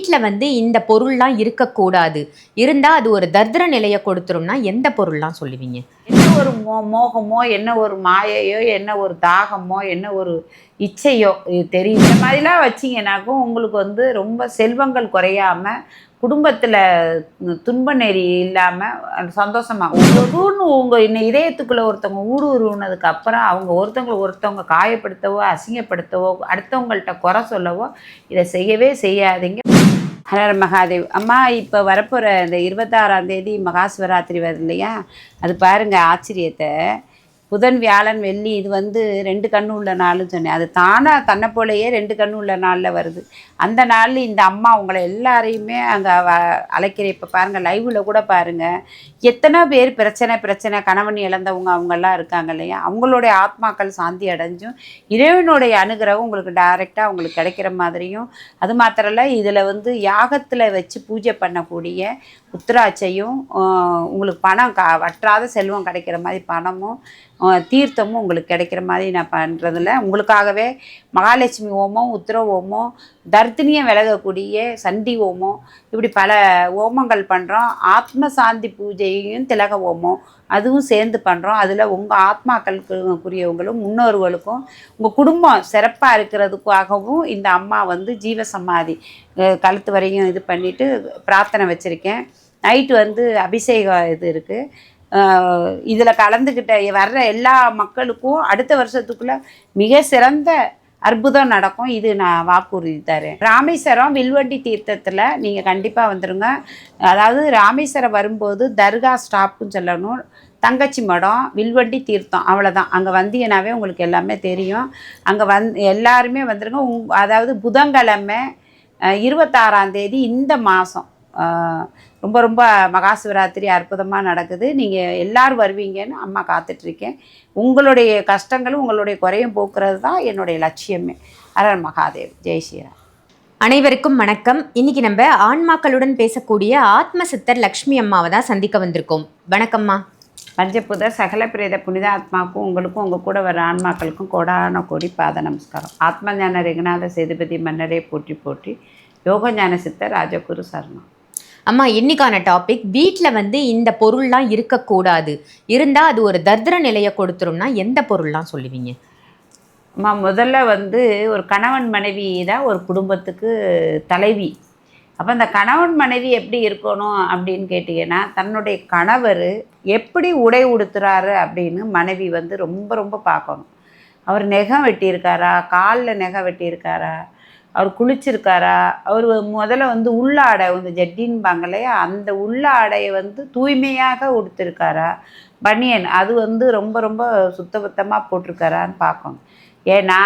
வீட்டில் வந்து இந்த பொருள்லாம் இருக்கக்கூடாது. இருந்தால் அது ஒரு தர்திர நிலையை கொடுத்துரும்னா எந்த பொருள்லாம் சொல்லுவீங்க? என்ன ஒரு மோ மோகமோ என்ன ஒரு மாயையோ என்ன ஒரு தாகமோ என்ன ஒரு இச்சையோ இது தெரியும் இந்த மாதிரிலாம் வச்சிங்கனாக்கும் உங்களுக்கு வந்து ரொம்ப செல்வங்கள் குறையாம குடும்பத்தில் துன்ப நெறி இல்லாமல் சந்தோஷமாக ஒவ்வொருன்னு உங்கள் இன்னும் இதயத்துக்குள்ளே ஒருத்தவங்க ஊடுருவினதுக்கு அப்புறம் அவங்க ஒருத்தவங்களை ஒருத்தவங்க காயப்படுத்தவோ அசிங்கப்படுத்தவோ அடுத்தவங்கள்ட்ட குறை சொல்லவோ இதை செய்யவே செய்யாதீங்க. ஹரர் மகாதேவ். அம்மா இப்போ வரப்போகிற இந்த இருபத்தாறாம் தேதி மகாசிவராத்திரி வருது இல்லையா? அது பாருங்கள் ஆச்சரியத்தை. புதன் வியாழன் வெள்ளி இது வந்து ரெண்டு கண்ணு உள்ள நாள்னு சொன்னேன். அது தானாக தன்னை போலயே ரெண்டு கண்ணு உள்ள நாளில் வருது. அந்த நாளில் இந்த அம்மா உங்களை எல்லாரையுமே அங்கே வ அழைக்கிற இப்போ பாருங்கள் லைவில் கூட பாருங்கள் எத்தனை பேர் பிரச்சனை பிரச்சனை கணவன் இழந்தவங்க அவங்கெல்லாம் இருக்காங்க இல்லையா? அவங்களுடைய ஆத்மாக்கள் சாந்தி அடைஞ்சும் இறைவனுடைய அனுகிரகம் உங்களுக்கு டைரெக்டாக அவங்களுக்கு கிடைக்கிற மாதிரியும் அது மாத்திரம் இல்லை இதில் வந்து யாகத்தில் வச்சு பூஜை பண்ணக்கூடிய உத்திராட்சையும் உங்களுக்கு பணம் க வற்றாத செல்வம் கிடைக்கிற மாதிரி பணமும் தீர்த்தமும் உங்களுக்கு கிடைக்கிற மாதிரி நான் பண்ணுறதில்ல உங்களுக்காகவே மகாலட்சுமி ஓமம் உத்திர ஓமம் தர்த்தினியை விலகக்கூடிய சண்டி ஓமம் இப்படி பல ஓமங்கள் பண்ணுறோம் ஆத்ம சாந்தி பூஜையும் திலக ஓமம் அதுவும் சேர்ந்து பண்ணுறோம் அதில் உங்கள் ஆத்மாக்களுக்குரியவங்களும் முன்னோர்களுக்கும் உங்கள் குடும்பம் சிறப்பாக இருக்கிறதுக்காகவும் இந்த அம்மா வந்து ஜீவசமாதி கழுத்து வரையும் இது பண்ணிவிட்டு பிரார்த்தனை வச்சுருக்கேன். நைட்டு வந்து அபிஷேகம் இது இருக்குது இதில் கலந்துக்கிட்ட வர்ற எல்லா மக்களுக்கும் அடுத்த வருஷத்துக்குள்ளே மிக சிறந்த அற்புதம் நடக்கும். இது நான் வாக்குறுதி தரேன். ராமேஸ்வரம் வில்வண்டி தீர்த்தத்தில் நீங்கள் கண்டிப்பாக வந்துடுங்க அதாவது ராமேஸ்வரம் வரும்போது தர்கா ஸ்டாப்புன்னு சொல்லணும். தங்கச்சி மடம் வில்வண்டி தீர்த்தம் அவ்வளோதான் அங்கே வந்தீங்கன்னாவே உங்களுக்கு எல்லாமே தெரியும். அங்கே வந் எல்லாருமே வந்துடுங்க உங் அதாவது புதன்கிழமை இருபத்தாறாம் தேதி இந்த மாதம் ரொம்ப ரொம்ப மகா சிவராத்திரி அற்புதமாக நடக்குது. நீங்கள் எல்லாரும் வருவீங்கன்னு அம்மா காத்துட்ருக்கேன். உங்களுடைய கஷ்டங்களும் உங்களுடைய குறையும் போக்குறது தான் என்னுடைய லட்சியமே. அரர் மகாதேவ். ஜெய் ஸ்ரீராம். அனைவருக்கும் வணக்கம். இன்னைக்கு நம்ம ஆன்மாக்களுடன் பேசக்கூடிய ஆத்ம சித்தர் லக்ஷ்மி அம்மாவை தான் சந்திக்க வந்திருக்கோம். வணக்கம்மா. பஞ்சபுத சகல பிரேத புனித ஆத்மாவுக்கும் உங்களுக்கும் உங்கள் கூட வர ஆன்மாக்களுக்கும் கோடான கோடி பாத நமஸ்காரம். ஆத்ம ஞான ரெகுநாத சேதுபதி மன்னரே போற்றி போற்றி யோக ஞான சித்தர் ராஜகுரு சரணம் அம்மா இன்னைக்கான டாபிக் வீட்டில் வந்து இந்த பொருள்லாம் இருக்கக்கூடாது. இருந்தால் அது ஒரு தர்திர நிலையை கொடுத்துரும்னா எந்த பொருள்லாம் சொல்லுவீங்க? அம்மா முதல்ல வந்து ஒரு கணவன் மனைவி தான் ஒரு குடும்பத்துக்கு தலைவி. அப்போ அந்த கணவன் மனைவி எப்படி இருக்கணும் அப்படின்னு கேட்டிங்கன்னா தன்னுடைய கணவர் எப்படி உடை உடுத்துறாரு அப்படின்னு மனைவி வந்து ரொம்ப ரொம்ப பார்க்கணும். அவர் நெகம் வெட்டியிருக்காரா? காலில் நெகம் வெட்டியிருக்காரா? அவர் குளிச்சிருக்காரா? அவர் முதல்ல வந்து உள்ளாடை வந்து ஜட்டின்பாங்க இல்லையா? அந்த உள்ளாடையை வந்து தூய்மையாக உடுத்திருக்காரா? பனியன் அது வந்து ரொம்ப ரொம்ப சுத்தபத்தமாக போட்டிருக்காரான்னு பார்க்கணும். ஏன்னா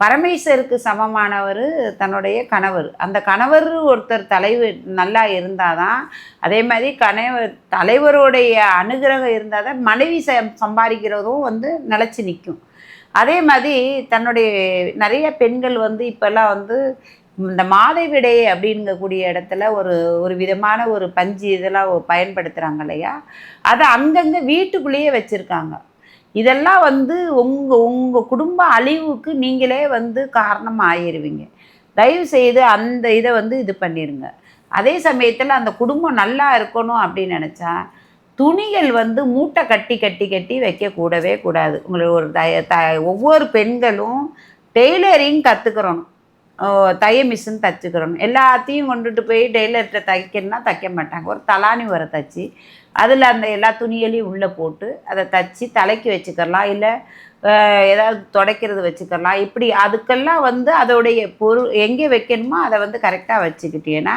பரமேஸ்வருக்கு சமமானவர் தன்னுடைய கணவர். அந்த கணவர் ஒருத்தர் தலைவர் நல்லா இருந்தால் தான் அதே மாதிரி கணவர் தலைவருடைய அனுகிரகம் இருந்தால் தான் மனைவி சம்பாதிக்கிறதும் வந்து நிலச்சி நிற்கும். அதே மாதிரி தன்னுடைய நிறைய பெண்கள் வந்து இப்போல்லாம் வந்து இந்த மாதவிடை அப்படிங்கக்கூடிய இடத்துல ஒரு ஒரு விதமான ஒரு பஞ்சு இதெல்லாம் பயன்படுத்துகிறாங்க இல்லையா? அதை அங்கங்கே வீட்டுக்குள்ளேயே வச்சுருக்காங்க. இதெல்லாம் வந்து உங்கள் உங்கள் குடும்ப அழிவுக்கு நீங்களே வந்து காரணம் ஆயிடுவீங்க தயவு செய்து அந்த இதை வந்து இது பண்ணிடுங்க அதே சமயத்தில் அந்த குடும்பம் நல்லா இருக்கணும் அப்படின்னு நினச்சா துணிகள் வந்து மூட்டை கட்டி கட்டி கட்டி வைக்க கூடவே கூடாது. உங்களுக்கு ஒரு தய த ஒவ்வொரு பெண்களும் டெய்லரிங் கற்றுக்கிறணும் தைய மிஷின் தச்சுக்கிறணும். எல்லாத்தையும் கொண்டுட்டு போய் டெய்லர்கிட்ட தைக்கணும்னா தைக்க மாட்டாங்க. ஒரு தலானி வர தச்சு அதில் அந்த எல்லா துணிகளையும் உள்ளே போட்டு அதை தச்சு தலைக்கு வச்சுக்கலாம் இல்லை ஏதாவது துடைக்கிறது வச்சுக்கலாம் இப்படி அதுக்கெல்லாம் வந்து அதோடைய பொருள் எங்கே வைக்கணுமோ அதை வந்து கரெக்டாக வச்சுக்கிட்டீங்கன்னா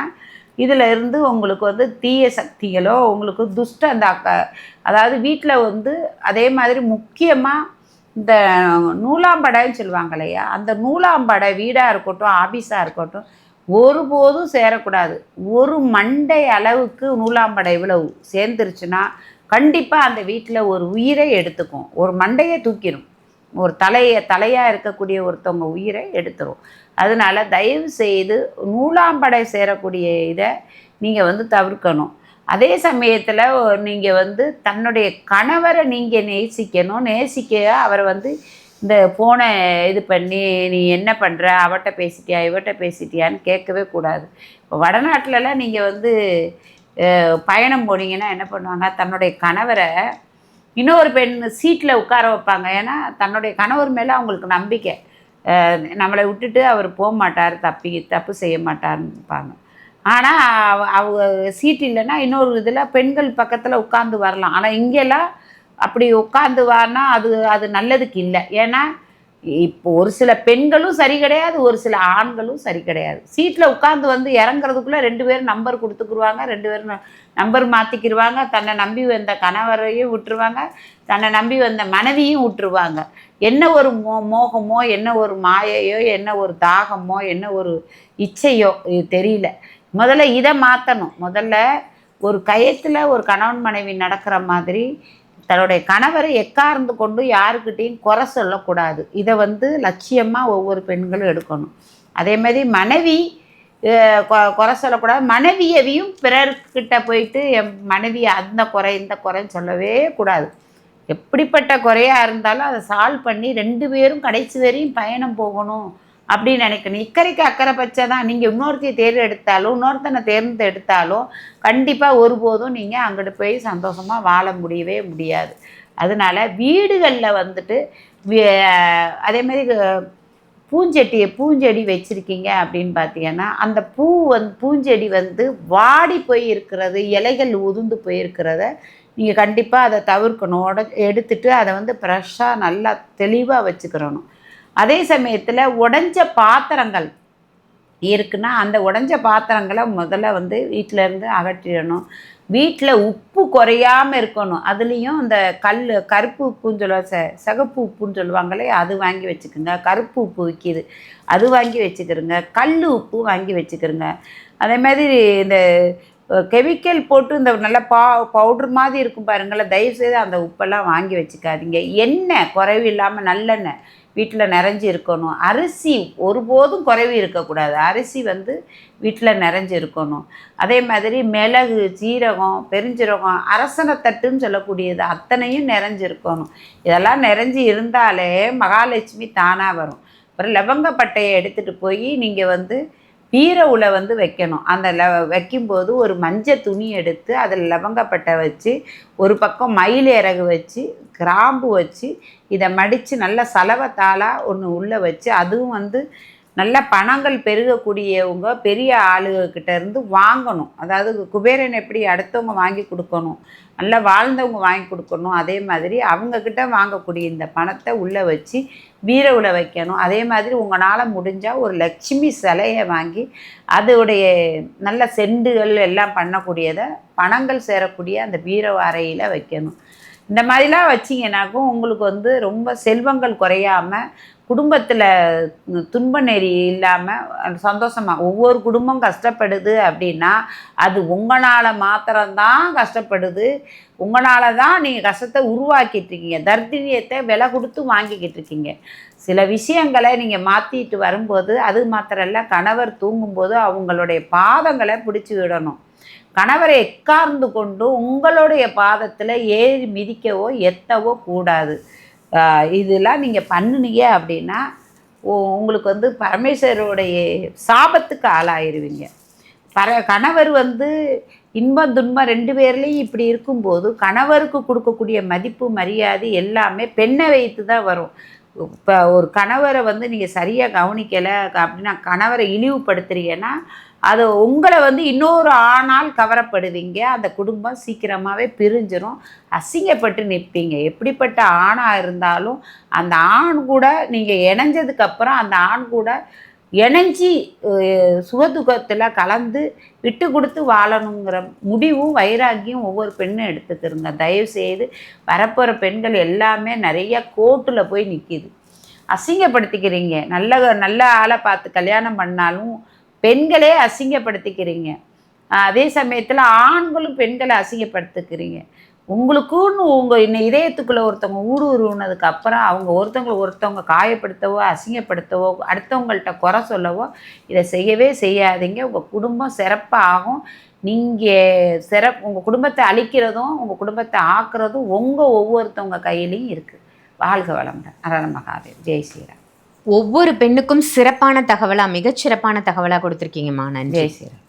இதில் இருந்து உங்களுக்கு வந்து தீய சக்திகளோ உங்களுக்கு துஷ்ட அந்த அக்க அதாவது வீட்டில் வந்து அதே மாதிரி முக்கியமாக இந்த நூலாம்படைன்னு சொல்லுவாங்க இல்லையா? அந்த நூலாம்படை வீடாக இருக்கட்டும் ஆஃபீஸாக இருக்கட்டும் ஒருபோதும் சேரக்கூடாது. ஒரு மண்டை அளவுக்கு நூலாம்படை இவ்வளவு சேர்ந்துருச்சுன்னா கண்டிப்பாக அந்த வீட்டில் ஒரு உயிரை எடுத்துக்கும். ஒரு மண்டையை தூக்கிடும் ஒரு தலையை தலையாக இருக்கக்கூடிய ஒருத்தவங்க உயிரை எடுத்துரும். அதனால தயவு செய்து நூலாம்படை சேரக்கூடிய இதை நீங்கள் வந்து தவிர்க்கணும். அதே சமயத்தில் நீங்கள் வந்து தன்னுடைய கணவரை நீங்கள் நேசிக்கணும். நேசிக்க அவரை வந்து இந்த ஃபோனை இது பண்ணி நீ என்ன பண்ணுற அவட்ட பேசிட்டியா? இவட்ட பேசிட்டியான்னு கேட்கவே கூடாது. இப்போ வடநாட்டிலலாம் நீங்கள் வந்து பயணம் போனீங்கன்னா என்ன பண்ணுவாங்க? தன்னுடைய கணவரை இன்னொரு பெண் சீட்டில் உட்கார வைப்பாங்க. ஏன்னா தன்னுடைய கணவர் மேலே அவங்களுக்கு நம்பிக்கை. நம்மளை விட்டுட்டு அவர் போக மாட்டார் தப்பி தப்பு செய்ய மாட்டார்னுப்பாங்க ஆனால் அவங்க சீட் இல்லைன்னா இன்னொரு இதில் பெண்கள் பக்கத்தில் உட்காந்து வரலாம். ஆனால் இங்கெல்லாம் அப்படி உட்காந்து வானா அது அது நல்லதுக்கு இல்லை. ஏன்னா இப்போ ஒரு சில பெண்களும் சரி கிடையாது ஒரு சில ஆண்களும் சரி கிடையாது. சீட்டில் உட்காந்து வந்து இறங்குறதுக்குள்ளே ரெண்டு பேரும் நம்பர் கொடுத்துக்குருவாங்க ரெண்டு பேரும் நம்பர் மாற்றிக்கிடுவாங்க தன்னை நம்பி வந்த கணவரையும் விட்டுருவாங்க தன்னை நம்பி வந்த மனைவியும் விட்டுருவாங்க. என்ன ஒரு மோ மோகமோ என்ன ஒரு மாயையோ என்ன ஒரு தாகமோ என்ன ஒரு இச்சையோ இது தெரியல. முதல்ல இதை மாற்றணும் முதல்ல ஒரு கயத்தில் ஒரு கணவன் மனைவி நடக்கிற மாதிரி தன்னுடைய கணவரை எக்கார்ந்து கொண்டு யாருக்கிட்டேயும் குறை சொல்லக்கூடாது. இதை வந்து லட்சியமாக ஒவ்வொரு பெண்களும் எடுக்கணும். அதே மாதிரி மனைவி கொ- குறை சொல்லக்கூடாது. மனைவியவையும் பிறர்கிட்ட போயிட்டு என் மனைவி அந்த குறை இந்த குறைன்னு சொல்லவே கூடாது. எப்படிப்பட்ட குறையாக இருந்தாலும் அதை சால்வ் பண்ணி ரெண்டு பேரும் கடைசி வரையும் பயணம் போகணும். அப்படின்னு நினைக்கணும். இக்கரைக்கு அக்கறை பச்சை தான். நீங்கள் இன்னொருத்தையை தேர்ந்தெடுத்தாலும் இன்னொருத்தனை தேர்ந்தெடுத்தாலும் கண்டிப்பாக ஒருபோதும் நீங்கள் அங்கிட்டு போய் சந்தோஷமாக வாழ முடியவே முடியாது. அதனால வீடுகளில் வந்துட்டு அதே மாதிரி பூஞ்செட்டியை பூஞ்செடி வச்சுருக்கீங்க அப்படின்னு பார்த்தீங்கன்னா அந்த பூ வந்து பூஞ்செடி வந்து வாடி போய் இருக்கிறது இலைகள் உதிர்ந்து போயிருக்கிறத நீங்கள் கண்டிப்பாக அதை தவிர்க்கணும். உட எடுத்துட்டு அதை வந்து ஃப்ரெஷ்ஷாக நல்லா தெளிவாக வச்சுக்கிறணும். அதே சமயத்தில் உடஞ்ச பாத்திரங்கள் இருக்குன்னா அந்த உடஞ்ச பாத்திரங்களை முதல்ல வந்து வீட்டிலேருந்து அகற்றிடணும். வீட்டில் உப்பு குறையாமல் இருக்கணும். அதுலேயும் இந்த கல் கருப்பு உப்புன்னு சொல்லுவாங்க ச சிகப்பு உப்புன்னு சொல்லுவாங்களே அது வாங்கி வச்சுக்கோங்க. கருப்பு உப்பு விற்கிது அது வாங்கி வச்சுக்கிறோங்க. கல் உப்பு வாங்கி வச்சுக்கிறோங்க. அதே மாதிரி இந்த கெமிக்கல் போட்டு இந்த நல்ல பா பவுடர் மாதிரி இருக்கும் பாருங்களேன். தயவுசெய்து அந்த உப்பெல்லாம் வாங்கி வச்சுக்காதீங்க. எண்ணெய் குறைவு இல்லாமல் நல்லெண்ணெய் வீட்டில் நிறைஞ்சு இருக்கணும். அரிசி ஒருபோதும் குறைவு இருக்கக்கூடாது. அரிசி வந்து வீட்டில் நிறைஞ்சு இருக்கணும். அதே மாதிரி மிளகு சீரகம் பெருஞ்சீரகம் அரசனத்தட்டுன்னு சொல்லக்கூடியது அத்தனையும் நிறைஞ்சு இருக்கணும். இதெல்லாம் நிறைஞ்சு இருந்தாலே மகாலட்சுமி தானாக வரும். அப்புறம் லவங்கப்பட்டையை எடுத்துகிட்டு போய் நீங்கள் வந்து பீரவுல வந்து வைக்கணும். அந்த ல வைக்கும்போது ஒரு மஞ்சள் துணி எடுத்து அதில் லவங்கப்பட்டை வச்சு ஒரு பக்கம் மயில் இறகு வச்சு கிராம்பு வச்சு இதை மடித்து நல்ல தாளாக ஒன்று உள்ளே வச்சு அதுவும் வந்து நல்ல பணங்கள் பெருகக்கூடியவங்க பெரிய ஆளுகிட்ட இருந்து வாங்கணும். அதாவது குபேரன் எப்படி அடுத்தவங்க வாங்கி கொடுக்கணும் நல்லா வாழ்ந்தவங்க வாங்கி கொடுக்கணும் அதே மாதிரி அவங்கக்கிட்ட வாங்கக்கூடிய இந்த பணத்தை உள்ளே வச்சு வீரவில் வைக்கணும். அதே மாதிரி உங்களால் முடிஞ்சால் ஒரு லட்சுமி சிலையை வாங்கி அதோடைய நல்ல செண்டுகள் எல்லாம் பண்ணக்கூடியதை பணங்கள் சேரக்கூடிய அந்த பீரவு அறையில் வைக்கணும். இந்த மாதிரிலாம் வச்சிங்கனாக்கும் உங்களுக்கு வந்து ரொம்ப செல்வங்கள் குறையாம குடும்பத்தில் துன்ப நெறி இல்லாமல் சந்தோஷமாக ஒவ்வொரு குடும்பம் கஷ்டப்படுது அப்படின்னா அது உங்களால் மாத்திரம்தான் கஷ்டப்படுது. உங்களால் தான் நீங்கள் கஷ்டத்தை உருவாக்கிட்டு இருக்கீங்க தர்தினியத்தை விலை கொடுத்து வாங்கிக்கிட்டு இருக்கீங்க சில விஷயங்களை நீங்கள் மாற்றிட்டு வரும்போது அது மாத்திரம் இல்லை கணவர் தூங்கும்போது அவங்களுடைய பாதங்களை பிடிச்சி விடணும். கணவரை எக்கார்ந்து கொண்டு உங்களுடைய பாதத்தில் ஏறி மிதிக்கவோ எத்தவோ கூடாது. இதெல்லாம் நீங்கள் பண்ணுனீங்க அப்படின்னா உ- உங்களுக்கு வந்து பரமேஸ்வரோடைய சாபத்துக்கு ஆளாயிருவீங்க. பர கணவர் வந்து இன்பம் துன்பம் ரெண்டு பேர்லேயும் இப்படி இருக்கும்போது கணவருக்கு கொடுக்கக்கூடிய மதிப்பு மரியாதை எல்லாமே பெண்ணை வைத்து தான் வரும். இப்போ ஒரு கணவரை வந்து நீங்கள் சரியாக கவனிக்கலை அப்படின்னா கணவரை இழிவுபடுத்துறீங்கன்னா அது உங்களை வந்து இன்னொரு ஆணால் கவரப்படுவீங்க. அந்த குடும்பம் சீக்கிரமாகவே பிரிஞ்சிரும். அசிங்கப்பட்டு நிற்பீங்க எப்படிப்பட்ட ஆணாக இருந்தாலும் அந்த ஆண் கூட நீங்கள் இணைஞ்சதுக்கப்புறம் அந்த ஆண் கூட இணைஞ்சி அஹ், சுகதுக்கத்தில் கலந்து விட்டு கொடுத்து வாழணுங்கிற முடிவும் வைராக்கியம் ஒவ்வொரு பெண்ணும் எடுத்துக்கிறங்க தயவு செய்து வரப்போகிற பெண்கள் எல்லாமே நிறைய கோர்ட்டில் போய் நிற்கிது அசிங்கப்படுத்திக்கிறீங்க. நல்ல நல்ல ஆளை பார்த்து கல்யாணம் பண்ணாலும் பெண்களே அசிங்கப்படுத்திக்கிறீங்க. அதே சமயத்தில் ஆண்களும் பெண்களை அசிங்கப்படுத்திக்கிறீங்க. உங்களுக்குன்னு உங்கள் இன்னும் இதயத்துக்குள்ளே ஒருத்தவங்க ஊடுருவினதுக்கு அப்புறம் அவங்க ஒருத்தவங்களை ஒருத்தவங்க காயப்படுத்தவோ அசிங்கப்படுத்தவோ அடுத்தவங்கள்ட்ட குறை சொல்லவோ இதை செய்யவே செய்யாதீங்க. உங்கள் குடும்பம் சிறப்பாகும். நீங்கள் சிறப் உங்கள் குடும்பத்தை அழிக்கிறதும் உங்கள் குடும்பத்தை ஆக்குறதும் உங்கள் ஒவ்வொருத்தவங்க கையிலையும் இருக்குது வாழ்க வளமுடன். அரண மகாதேவ். ஜெய் ஸ்ரீராம். ஒவ்வொரு பெண்ணுக்கும் சிறப்பான தகவலா மிகச்சிறப்பான தகவலா கொடுத்துருக்கீங்கம்மா. நன்றி.